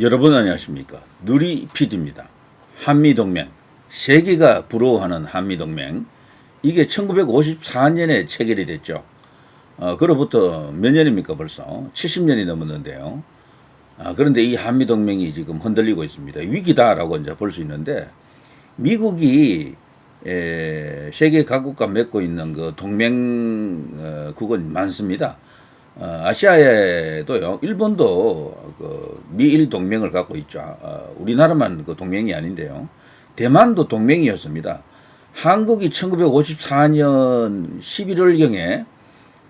여러분 안녕하십니까 누리 PD입니다. 한미동맹 세계가 부러워하는 한미동맹 이게 1954년에 체결이 됐죠. 어, 그로부터 몇 년입니까 벌써 70년이 넘었는데요. 아, 그런데 이 한미동맹이 지금 흔들리고 있습니다. 위기다라고 이제 볼 수 있는데 미국이 에, 세계 각국과 맺고 있는 그 동맹국은 많습니다. 어, 아시아에도요, 일본도 그 미일 동맹을 갖고 있죠. 어, 우리나라만 그 동맹이 아닌데요. 대만도 동맹이었습니다. 한국이 1954년 11월경에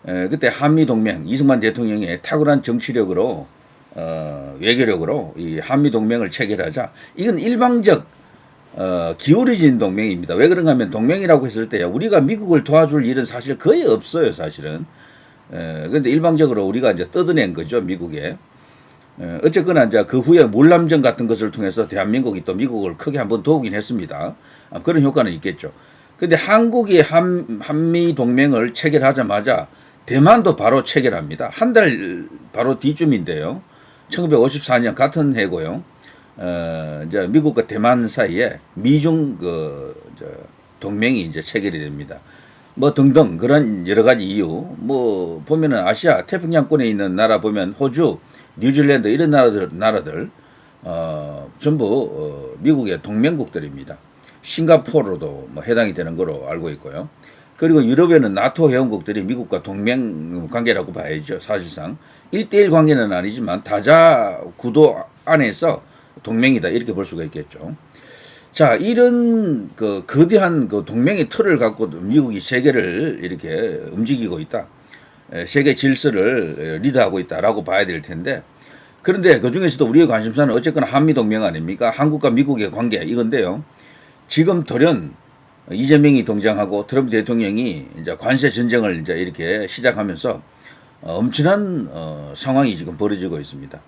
에, 그때 한미 동맹 이승만 대통령의 탁월한 정치력으로 어, 외교력으로 이 한미 동맹을 체결하자 이건 일방적 어, 기울어진 동맹입니다. 왜 그런가 하면 동맹이라고 했을 때 우리가 미국을 도와줄 일은 사실 거의 없어요, 사실은. 에, 근데 일방적으로 우리가 이제 뜯어낸 거죠, 미국에. 에, 어쨌거나 이제 그 후에 몰람전 같은 것을 통해서 대한민국이 또 미국을 크게 한번 도우긴 했습니다. 아, 그런 효과는 있겠죠. 근데 한국이 한, 한미 동맹을 체결하자마자 대만도 바로 체결합니다. 한 달 바로 뒤쯤인데요. 1954년 같은 해고요. 어, 이제 미국과 대만 사이에 미중 그, 저, 동맹이 이제 체결이 됩니다. 뭐 등등 그런 여러 가지 이유 뭐 보면은 아시아 태평양권에 있는 나라 보면 호주, 뉴질랜드 이런 나라들 나라들 어 전부 어, 미국의 동맹국들입니다. 싱가포르도 뭐 해당이 되는 거로 알고 있고요. 그리고 유럽에는 나토 회원국들이 미국과 동맹 관계라고 봐야죠. 사실상 1대1 관계는 아니지만 다자 구도 안에서 동맹이다 이렇게 볼 수가 있겠죠. 자, 이런 그 거대한 그 동맹의 틀을 갖고 미국이 세계를 이렇게 움직이고 있다. 에, 세계 질서를 에, 리드하고 있다라고 봐야 될 텐데 그런데 그 중에서도 우리의 관심사는 어쨌거나 한미 동맹 아닙니까? 한국과 미국의 관계 이건데요. 지금 돌연 이재명이 동장하고 트럼프 대통령이 이제 관세 전쟁을 이제 이렇게 시작하면서 어, 엄청난 어, 상황이 지금 벌어지고 있습니다.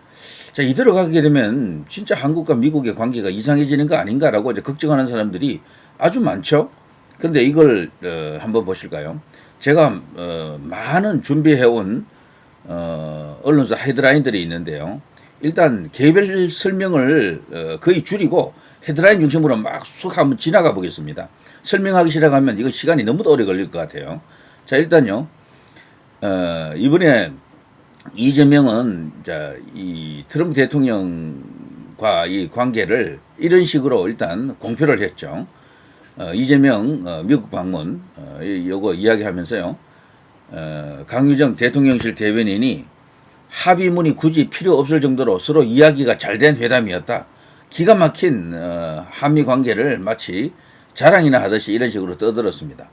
자, 이대로 가게 되면 진짜 한국과 미국의 관계가 이상해지는 거 아닌가라고 이제 걱정하는 사람들이 아주 많죠. 그런데 이걸 어, 한번 보실까요? 제가 어, 많은 준비해온 어, 언론사 헤드라인들이 있는데요. 일단 개별 설명을 어, 거의 줄이고 헤드라인 중심으로 막 쑥 한번 지나가 보겠습니다. 설명하기 시작하면 이거 시간이 너무 오래 걸릴 것 같아요. 자, 일단요. 어, 이번에 이재명은 자, 이 트럼프 대통령과 이 관계를 이런 식으로 일단 공표를 했죠. 어, 이재명 어, 미국 방문 어, 이- 요거 이야기하면서요. 어, 강유정 대통령실 대변인이 합의문이 굳이 필요 없을 정도로 서로 이야기가 잘 된 회담이었다. 기가 막힌 어, 한미 관계를 마치 자랑이나 하듯이 이런 식으로 떠들었습니다.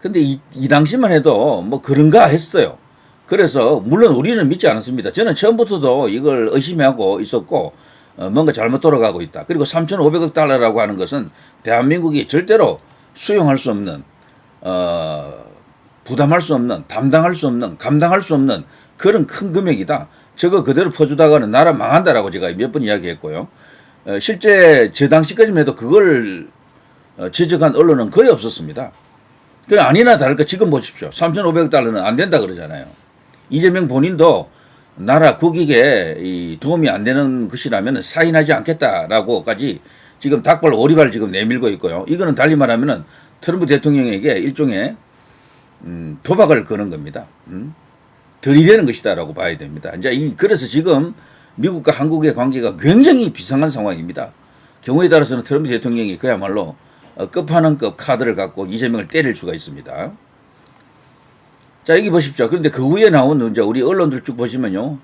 근데 이, 이 당시만 해도 뭐 그런가 했어요. 그래서 물론 우리는 믿지 않았습니다. 저는 처음부터도 이걸 의심하고 있었고 어, 뭔가 잘못 돌아가고 있다. 그리고 3,500억 달러라고 하는 것은 대한민국이 절대로 수용할 수 없는 어, 부담할 수 없는 담당할 수 없는 감당할 수 없는 그런 큰 금액이다. 저거 그대로 퍼주다가는 나라 망한다라고 제가 몇 번 이야기했고요. 어, 실제 저 당시까지만 해도 그걸 어, 지적한 언론은 거의 없었습니다. 그 아니나 다를까 지금 보십시오. 3,500억 달러는 안 된다 그러잖아요. 이재명 본인도 나라 국익에 이 도움이 안 되는 것이라면 사인하지 않겠다라고까지 지금 닭발 오리발 지금 내밀고 있고요. 이거는 달리 말하면은 트럼프 대통령에게 일종의 음, 도박을 거는 겁니다. 음? 들이대는 것이다라고 봐야 됩니다. 이제 이 그래서 지금 미국과 한국의 관계가 굉장히 비상한 상황입니다. 경우에 따라서는 트럼프 대통령이 그야말로 어, 끝판왕급 카드를 갖고 이재명을 때릴 수가 있습니다. 자 여기 보십시오. 그런데 그 후에 나온 이제 우리 언론들 쭉 보시면요.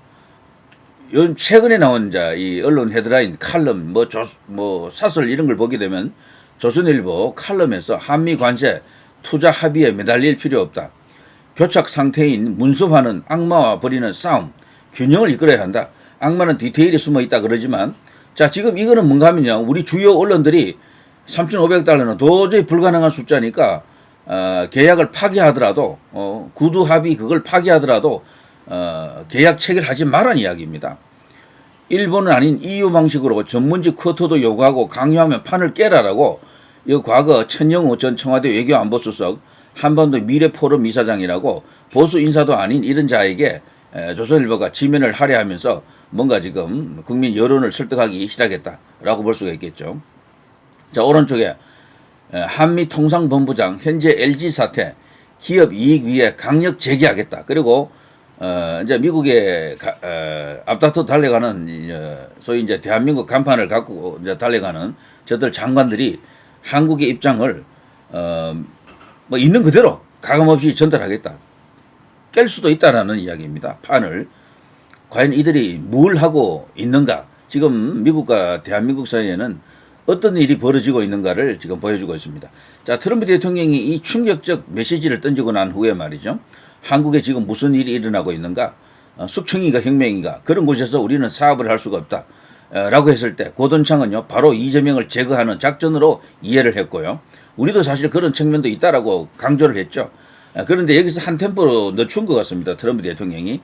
요 최근에 나온 자 이 언론 헤드라인 칼럼 뭐조뭐 사설 이런 걸 보게 되면 조선일보 칼럼에서 한미 관세 투자 합의에 매달릴 필요 없다. 교착 상태인 문수화는 악마와 벌이는 싸움, 균형을 이끌어야 한다. 악마는 디테일에 숨어 있다 그러지만 자 지금 이거는 뭔가 하면요. 우리 주요 언론들이 3,500달러는 도저히 불가능한 숫자니까 어, 계약을 파기하더라도 어, 구두 합의 그걸 파기하더라도 어, 계약 체결하지 말란 이야기입니다. 일본은 아닌 EU 방식으로 전문직 쿼터도 요구하고 강요하면 판을 깨라라고 이 과거 천영호 전 청와대 외교안보수석 한반도 미래포럼 이사장이라고 보수 인사도 아닌 이런 자에게 에, 조선일보가 지면을 할애하면서 뭔가 지금 국민 여론을 설득하기 시작했다라고 볼 수가 있겠죠. 자 오른쪽에 에, 한미 통상본부장 현재 LG 사태 기업 이익 위해 강력 제기하겠다. 그리고 어 이제 미국에 가, 어, 앞다퉈 달려가는 이, 어, 소위 이제 대한민국 간판을 갖고 이제 달려가는 저들 장관들이 한국의 입장을 어 뭐 있는 그대로 가감 없이 전달하겠다. 깰 수도 있다라는 이야기입니다. 판을 과연 이들이 뭘 하고 있는가? 지금 미국과 대한민국 사이에는 어떤 일이 벌어지고 있는가를 지금 보여주고 있습니다. 자, 트럼프 대통령이 이 충격적 메시지를 던지고 난 후에 말이죠. 한국에 지금 무슨 일이 일어나고 있는가? 어, 숙청인가 혁명인가? 그런 곳에서 우리는 사업을 할 수가 없다. 어, 라고 했을 때 고돈창은요 바로 이재명을 제거하는 작전으로 이해를 했고요. 우리도 사실 그런 측면도 있다라고 강조를 했죠. 어, 그런데 여기서 한 템포로 늦춘 것 같습니다. 트럼프 대통령이.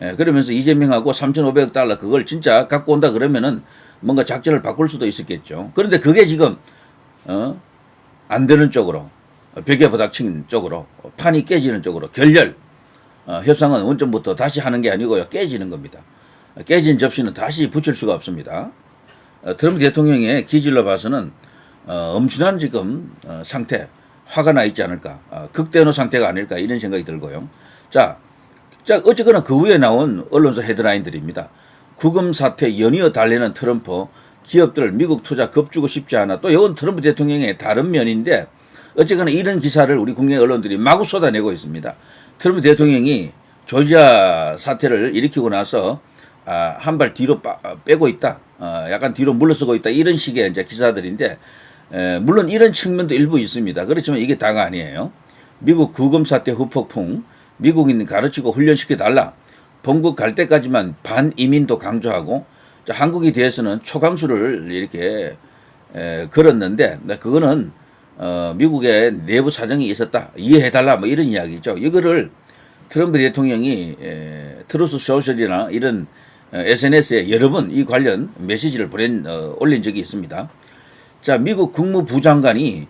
에, 그러면서 이재명하고 3,500억 달러 그걸 진짜 갖고 온다 그러면은 뭔가 작전을 바꿀 수도 있었겠죠. 그런데 그게 지금 어? 안 되는 쪽으로 벽에 부닥친 쪽으로 판이 깨지는 쪽으로 결렬 어, 협상은 원점부터 다시 하는 게 아니고요 깨지는 겁니다. 깨진 접시는 다시 붙일 수가 없습니다. 어, 트럼프 대통령의 기질로 봐서는 어, 엄청난 지금 어, 상태 화가 나 있지 않을까 어, 극대노 상태가 아닐까 이런 생각이 들고요. 자, 자 어쨌거나 그 후에 나온 언론사 헤드라인들입니다. 구금 사태 연이어 달래는 트럼프 기업들 미국 투자 겁주고 싶지 않아 또 이건 트럼프 대통령의 다른 면인데 어쨌거나 이런 기사를 우리 국내 언론들이 마구 쏟아내고 있습니다. 트럼프 대통령이 조지아 사태를 일으키고 나서 아, 한 발 뒤로 빠- 빼고 있다. 어, 약간 뒤로 물러서고 있다. 이런 식의 이제 기사들인데 에, 물론 이런 측면도 일부 있습니다. 그렇지만 이게 다가 아니에요. 미국 구금 사태 후폭풍 미국인 가르치고 훈련시켜 달라. 본국 갈 때까지만 반이민도 강조하고 자, 한국에 대해서는 초강수를 이렇게 에, 걸었는데 네, 그거는 어, 미국의 내부 사정이 있었다 이해해달라 뭐 이런 이야기죠. 이거를 트럼프 대통령이 에, 트루스 소셜이나 이런 어, SNS에 여러 번 이 관련 메시지를 보낸 어, 올린 적이 있습니다. 자 미국 국무부 장관이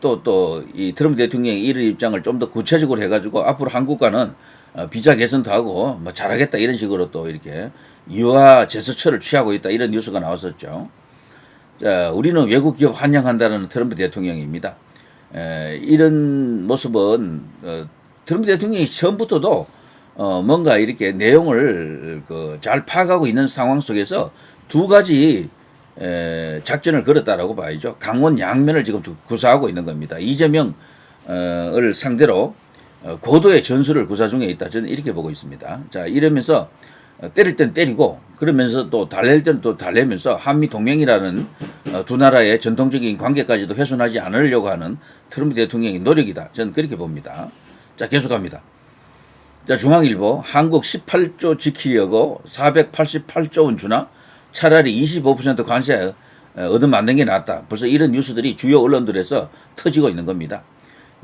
또 또 이 트럼프 대통령의 이런 입장을 좀 더 구체적으로 해가지고 앞으로 한국과는 어, 비자 개선도 하고 뭐 잘하겠다 이런 식으로 또 이렇게 유화 제스처를 취하고 있다 이런 뉴스가 나왔었죠. 자, 우리는 외국 기업 환영한다는 트럼프 대통령입니다. 에, 이런 모습은 어, 트럼프 대통령이 처음부터도 어, 뭔가 이렇게 내용을 그, 잘 파악하고 있는 상황 속에서 두 가지 에, 작전을 걸었다라고 봐야죠. 강원 양면을 지금 구사하고 있는 겁니다. 이재명을 상대로 어, 고도의 전술을 구사 중에 있다. 저는 이렇게 보고 있습니다. 자, 이러면서 어, 때릴 땐 때리고 그러면서 또 달랠 땐또 달래면서 한미 동맹이라는 어, 두 나라의 전통적인 관계까지도 훼손하지 않으려고 하는 트럼프 대통령의 노력이다. 저는 그렇게 봅니다. 자, 계속합니다. 자, 중앙일보 한국 18조 지키려고 488조 원 주나 차라리 25% 관세 어, 얻어맞는 게 낫다. 벌써 이런 뉴스들이 주요 언론들에서 터지고 있는 겁니다.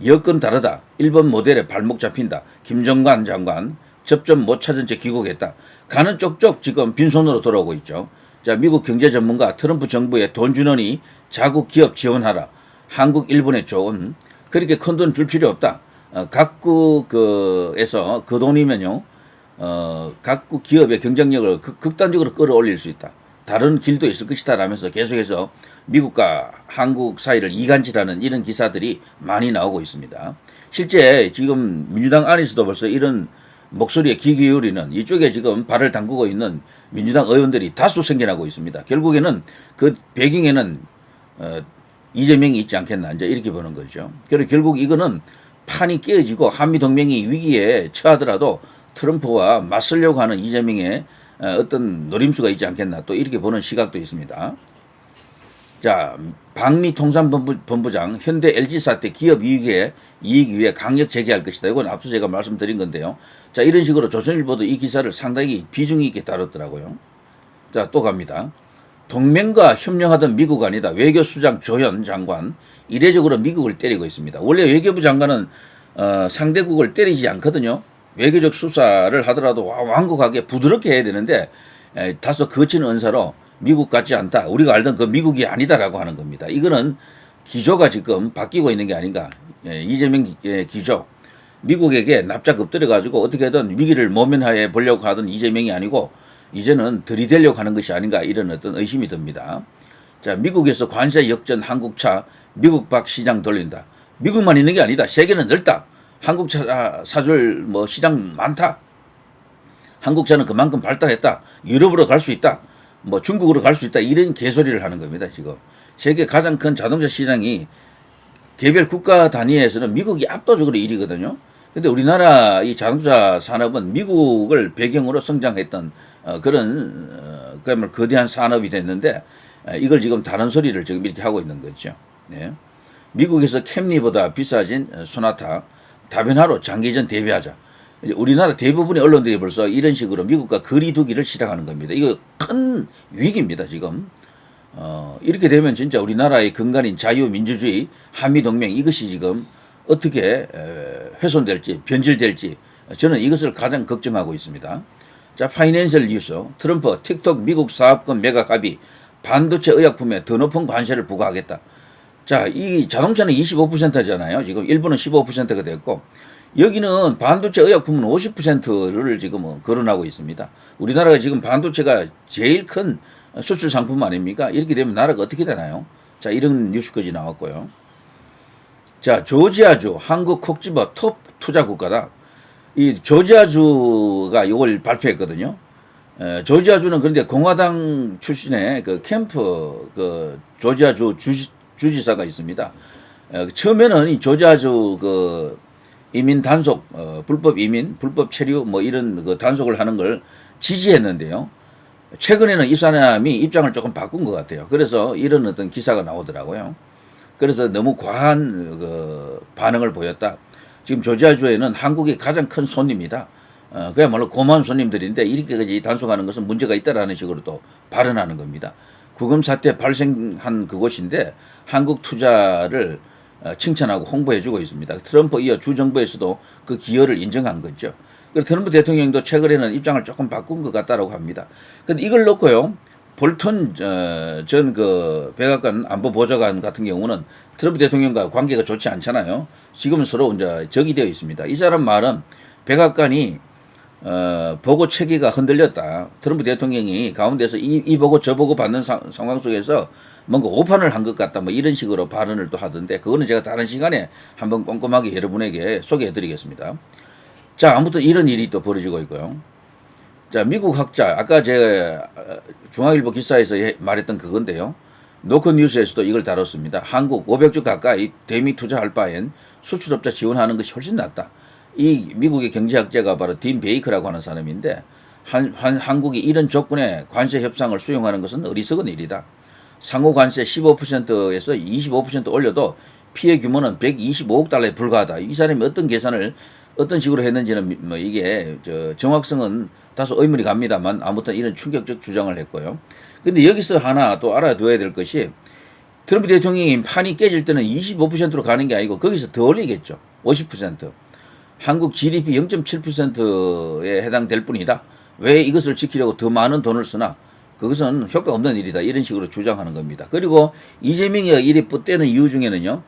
여건 다르다. 일본 모델에 발목 잡힌다. 김정관 장관 접점 못 찾은 채 귀국했다. 가는 쪽쪽 지금 빈손으로 돌아오고 있죠. 자, 미국 경제 전문가 트럼프 정부의 돈 주너니 자국 기업 지원하라. 한국, 일본에 좋은 그렇게 큰 돈 줄 필요 없다. 어, 각국 그에서 그 돈이면요, 어, 각국 기업의 경쟁력을 극, 극단적으로 끌어올릴 수 있다. 다른 길도 있을 것이다 라면서 계속해서 미국과 한국 사이를 이간질하는 이런 기사들이 많이 나오고 있습니다. 실제 지금 민주당 안에서도 벌써 이런 목소리에 귀 기울이는 이쪽에 지금 발을 담그고 있는 민주당 의원들이 다수 생겨나고 있습니다. 결국에는 그 배경에는 어, 이재명이 있지 않겠나 이제 이렇게 보는 거죠. 그리고 결국 이거는 판이 깨어지고 한미 동맹이 위기에 처하더라도 트럼프와 맞설려고 하는 이재명의 어, 어떤 노림수가 있지 않겠나 또 이렇게 보는 시각도 있습니다. 자, 방미 통상본부 본부장 현대 LG 사태 기업 이익에 이익 위해 강력 제기할 것이다. 이건 앞서 제가 말씀드린 건데요. 자, 이런 식으로 조선일보도 이 기사를 상당히 비중 있게 다뤘더라고요. 자, 또 갑니다. 동맹과 협력하던 미국 아니다. 외교수장 조현 장관 이례적으로 미국을 때리고 있습니다. 원래 외교부 장관은 어, 상대국을 때리지 않거든요. 외교적 수사를 하더라도 와- 완곡하게 부드럽게 해야 되는데 에, 다소 거친 언사로 미국 같지 않다. 우리가 알던 그 미국이 아니다라고 하는 겁니다. 이거는 기조가 지금 바뀌고 있는 게 아닌가. 예, 이재명 기- 예, 기조. 미국에게 납작 엎드려 가지고 어떻게든 위기를 모면하에 보려고 하던 이재명이 아니고 이제는 들이대려고 하는 것이 아닌가 이런 어떤 의심이 듭니다. 자, 미국에서 관세 역전 한국차 미국 밖 시장 돌린다. 미국만 있는 게 아니다. 세계는 넓다. 한국 차 사줄 뭐 시장 많다. 한국차는 그만큼 발달했다. 유럽으로 갈 수 있다. 뭐 중국으로 갈 수 있다. 이런 개소리를 하는 겁니다. 지금 세계 가장 큰 자동차 시장이 개별 국가 단위에서는 미국이 압도적으로 1위거든요. 근데 우리나라 이 자동차 산업은 미국을 배경으로 성장했던 어, 그런 어, 그야말로 거대한 산업이 됐는데 어, 이걸 지금 다른 소리를 지금 이렇게 하고 있는 거죠. 네. 미국에서 캠리보다 비싸진 어, 소나타 다변화로 장기전 대비하자. 우리나라 대부분의 언론들이 벌써 이런 식으로 미국과 거리두기를 시작하는 겁니다. 이거 큰 위기입니다, 지금. 어, 이렇게 되면 진짜 우리나라의 근간인 자유민주주의, 한미동맹 이것이 지금 어떻게 에, 훼손될지, 변질될지 저는 이것을 가장 걱정하고 있습니다. 자, 파이낸셜 뉴스. 트럼프 틱톡 미국 사업권 매각 합의 반도체 의약품에 더 높은 관세를 부과하겠다. 자, 이 자동차는 25%잖아요. 지금 일부는 15%가 됐고 여기는 반도체 의약품은 50%를 지금 은 거론하고 있습니다. 우리나라가 지금 반도체가 제일 큰 수출 상품 아닙니까? 이렇게 되면 나라가 어떻게 되나요? 자, 이런 뉴스까지 나왔고요. 자, 조지아주 한국 콕 집어 톱 투자 국가다. 이 조지아주가 이걸 발표했거든요. 에, 조지아주는 그런데 공화당 출신의 그 캠프 그 조지아주 주지, 주지사가 있습니다. 에, 처음에는 이 조지아주 그 이민 단속, 어, 불법 이민, 불법 체류 뭐 이런 그 단속을 하는 걸 지지했는데요. 최근에는 이 사람이 입장을 조금 바꾼 것 같아요. 그래서 이런 어떤 기사가 나오더라고요. 그래서 너무 과한 그 반응을 보였다. 지금 조지아주에는 한국이 가장 큰 손님이다. 어, 그야말로 고마운 손님들인데 이렇게까지 단속하는 것은 문제가 있다라는 식으로 또 발언하는 겁니다. 구금 사 태 발생한 그곳인데 한국 투자를 어, 칭찬하고 홍보해주고 있습니다. 트럼프 이어 주 정부에서도 그 기여를 인정한 거죠. 그리고 트럼프 대통령도 최근에는 입장을 조금 바꾼 것 같다라고 합니다. 근데 이걸 놓고요. 볼턴 어, 전그 백악관 안보 보좌관 같은 경우는 트럼프 대통령과 관계가 좋지 않잖아요. 지금은 서로 이제 적이 되어 있습니다. 이 사람 말은 백악관이 어, 보고 체계가 흔들렸다. 트럼프 대통령이 가운데서 이, 이 보고 저 보고 받는 사, 상황 속에서 뭔가 오판을 한 것 같다. 뭐 이런 식으로 발언을 또 하던데 그거는 제가 다른 시간에 한번 꼼꼼하게 여러분에게 소개해 드리겠습니다. 자, 아무튼 이런 일이 또 벌어지고 있고요. 자, 미국 학자, 아까 제가 어, 중앙일보 기사에서 예- 말했던 그건데요. 노컷 뉴스에서도 이걸 다뤘습니다. 한국 500조 가까이 대미 투자할 바엔 수출업자 지원하는 것이 훨씬 낫다. 이 미국의 경제학자가 바로 딘 베이커라고 하는 사람인데 한, 한, 한국이 이런 조건의 관세 협상을 수용하는 것은 어리석은 일이다. 상호 관세 15%에서 25% 올려도 피해 규모는 125억 달러에 불과하다. 이 사람이 어떤 계산을 어떤 식으로 했는지는 뭐 이게 저 정확성은 다소 의문이 갑니다만 아무튼 이런 충격적 주장을 했고요. 근데 여기서 하나 또 알아둬야 될 것이 트럼프 대통령이 판이 깨질 때는 25%로 가는 게 아니고 거기서 더 올리겠죠. 50%. 한국 GDP 0.7%에 해당될 뿐이다. 왜 이것을 지키려고 더 많은 돈을 쓰나? 그것은 효과 없는 일이다. 이런 식으로 주장하는 겁니다. 그리고 이재명이 이리 뻗대는 이유 중에는요.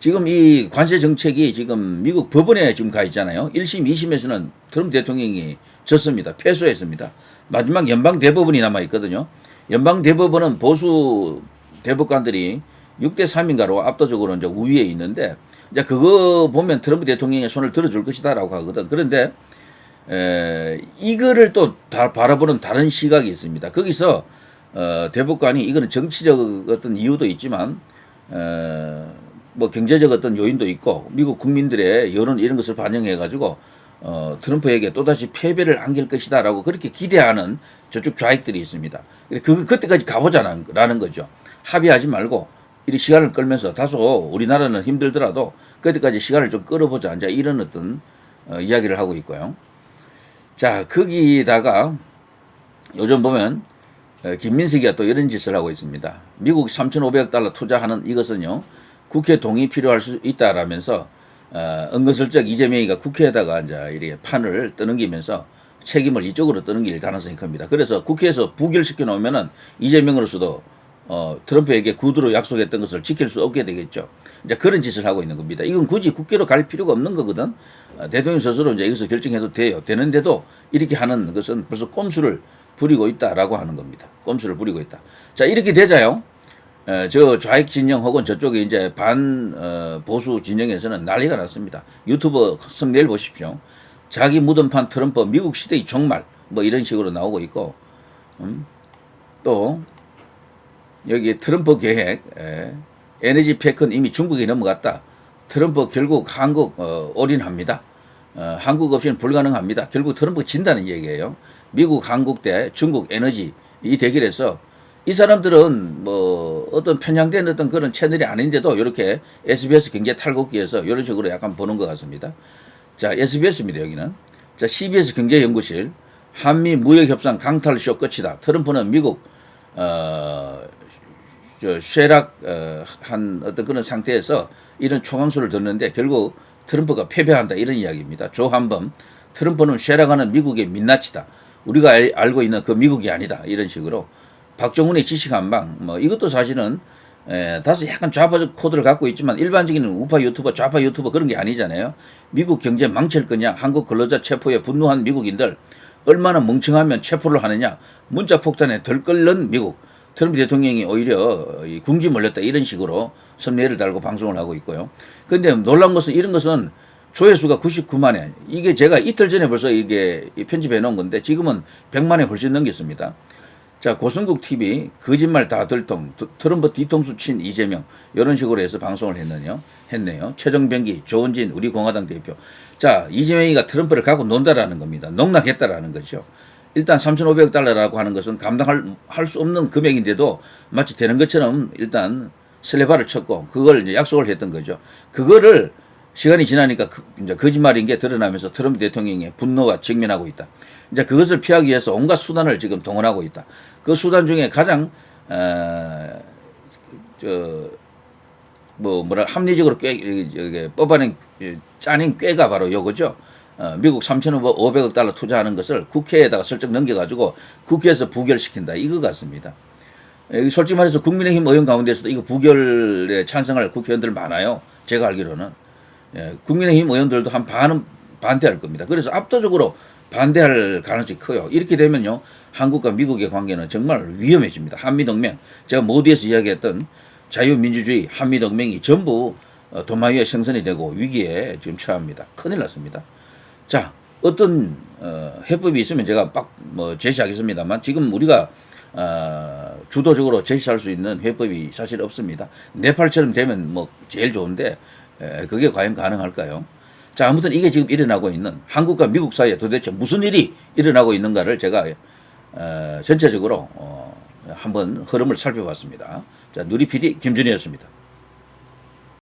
지금 이 관세 정책이 지금 미국 법원에 지금 가 있잖아요. 1심, 2심에서는 트럼프 대통령이 졌습니다. 패소했습니다. 마지막 연방 대법원이 남아 있거든요. 연방 대법원은 보수 대법관들이 6대 3인가로 압도적으로 이제 우위에 있는데 이제 그거 보면 트럼프 대통령의 손을 들어줄 것이다라고 하거든. 그런데 에, 이거를 또 다 바라보는 다른 시각이 있습니다. 거기서 어, 대법관이 이거는 정치적 어떤 이유도 있지만 어, 뭐 경제적 어떤 요인도 있고 미국 국민들의 여론 이런 것을 반영해 가지고 어, 트럼프에게 또다시 패배를 안길 것이다라고 그렇게 기대하는 저쪽 좌익들이 있습니다. 그 그때까지 가보자라는 거죠. 합의하지 말고 이 시간을 끌면서 다소 우리나라는 힘들더라도 그때까지 시간을 좀 끌어보자. 이제 이런 어떤 어, 이야기를 하고 있고요. 자 거기다가 요즘 보면 어, 김민석이가 또 이런 짓을 하고 있습니다. 미국 3,500억 달러 투자하는 이것은요 국회 동의 필요할 수 있다라면서 어, 은근슬쩍 이재명이가 국회에다가 이제 이렇게 판을 떠넘기면서 책임을 이쪽으로 떠넘길 가능성이 큽니다. 그래서 국회에서 부결시켜 놓으면은 이재명으로서도 어, 트럼프에게 구두로 약속했던 것을 지킬 수 없게 되겠죠. 이제 그런 짓을 하고 있는 겁니다. 이건 굳이 국회로 갈 필요가 없는 거거든. 어, 대통령 스스로 이제 여기서 결정해도 돼요. 되는데도 이렇게 하는 것은 벌써 꼼수를 부리고 있다라고 하는 겁니다. 꼼수를 부리고 있다. 자 이렇게 되자요. 에, 저 좌익 진영 혹은 저쪽에 이제 반 어, 보수 진영에서는 난리가 났습니다. 유튜브 썸네일 보십시오. 자기 무덤판 트럼프 미국 시대의 종말 뭐 이런 식으로 나오고 있고 음, 또 여기 트럼프 계획 에, 에너지 패크는 이미 중국에 넘어갔다. 트럼프 결국 한국 어, 올인합니다. 어, 한국 없이는 불가능합니다. 결국 트럼프 진다는 얘기예요. 미국, 한국 대 중국 에너지 이 대결에서 이 사람들은 뭐 어떤 편향된 어떤 그런 채널이 아닌데도 이렇게 SBS 경제 탈곡기에서 이런 식으로 약간 보는 것 같습니다. 자, SBS입니다, 여기는. 자, CBS 경제연구실. 한미 무역협상 강탈 쇼 끝이다. 트럼프는 미국, 어, 저 쇠락 어, 한 어떤 그런 상태에서 이런 총항수를 듣는데 결국 트럼프가 패배한다 이런 이야기입니다. 조한범 트럼프는 쇠락하는 미국의 민낯이다. 우리가 알, 알고 있는 그 미국이 아니다 이런 식으로 박정훈의 지식 한방 뭐 이것도 사실은 에, 다소 약간 좌파적 코드를 갖고 있지만 일반적인 우파 유튜버 좌파 유튜버 그런 게 아니잖아요. 미국 경제 망칠 거냐 한국 근로자 체포에 분노한 미국인들 얼마나 멍청하면 체포를 하느냐 문자 폭탄에 덜 끓는 미국 트럼프 대통령이 오히려 이 궁지 몰렸다 이런 식으로 선례를 달고 방송을 하고 있고요. 근데 놀란 것은 이런 것은 조회수가 99만회. 이게 제가 이틀 전에 벌써 이게 편집해 놓은 건데 지금은 100만회 훨씬 넘겼습니다. 자, 고성국 TV 거짓말 다 들통 트- 트럼프 뒤통수 친 이재명 이런 식으로 해서 방송을 했네요. 했네요. 최정병기, 조은진 우리 공화당 대표. 자, 이재명이가 트럼프를 갖고 논다라는 겁니다. 농락했다라는 거죠. 일단 3,500억 달러라고 하는 것은 감당할 할 수 없는 금액인데도 마치 되는 것처럼 일단 슬레바를 쳤고 그걸 이제 약속을 했던 거죠. 그거를 시간이 지나니까 그- 이제 거짓말인 게 드러나면서 트럼프 대통령의 분노가 직면하고 있다. 이제 그것을 피하기 위해서 온갖 수단을 지금 동원하고 있다. 그 수단 중에 가장 어, 어저뭐 뭐라 합리적으로 꽤 이게 뽑아낸 이 짜낸 꾀가 바로 요거죠. 어, 미국 3,500억 달러 투자하는 것을 국회에다가 슬쩍 넘겨가지고 국회에서 부결시킨다 이거 같습니다. 에, 솔직히 말해서 국민의힘 의원 가운데서도 이거 부결에 찬성할 국회의원들 많아요. 제가 알기로는 예, 국민의힘 의원들도 한 반은 반대할 겁니다. 그래서 압도적으로 반대할 가능성이 커요. 이렇게 되면요, 한국과 미국의 관계는 정말 위험해집니다. 한미동맹, 제가 모두에서 이야기했던 자유민주주의 한미동맹이 전부 어, 도마 위에 생선이 되고 위기에 지금 처합니다. 큰일 났습니다. 자, 어떤 어, 해법이 있으면 제가 막뭐 제시하겠습니다만 지금 우리가 어, 주도적으로 제시할 수 있는 해법이 사실 없습니다. 네팔처럼 되면 뭐 제일 좋은데 에, 그게 과연 가능할까요? 자, 아무튼 이게 지금 일어나고 있는 한국과 미국 사이에 도대체 무슨 일이 일어나고 있는가를 제가 어, 전체적으로 어, 한번 흐름을 살펴봤습니다. 자, 누리 PD 김준이었습니다.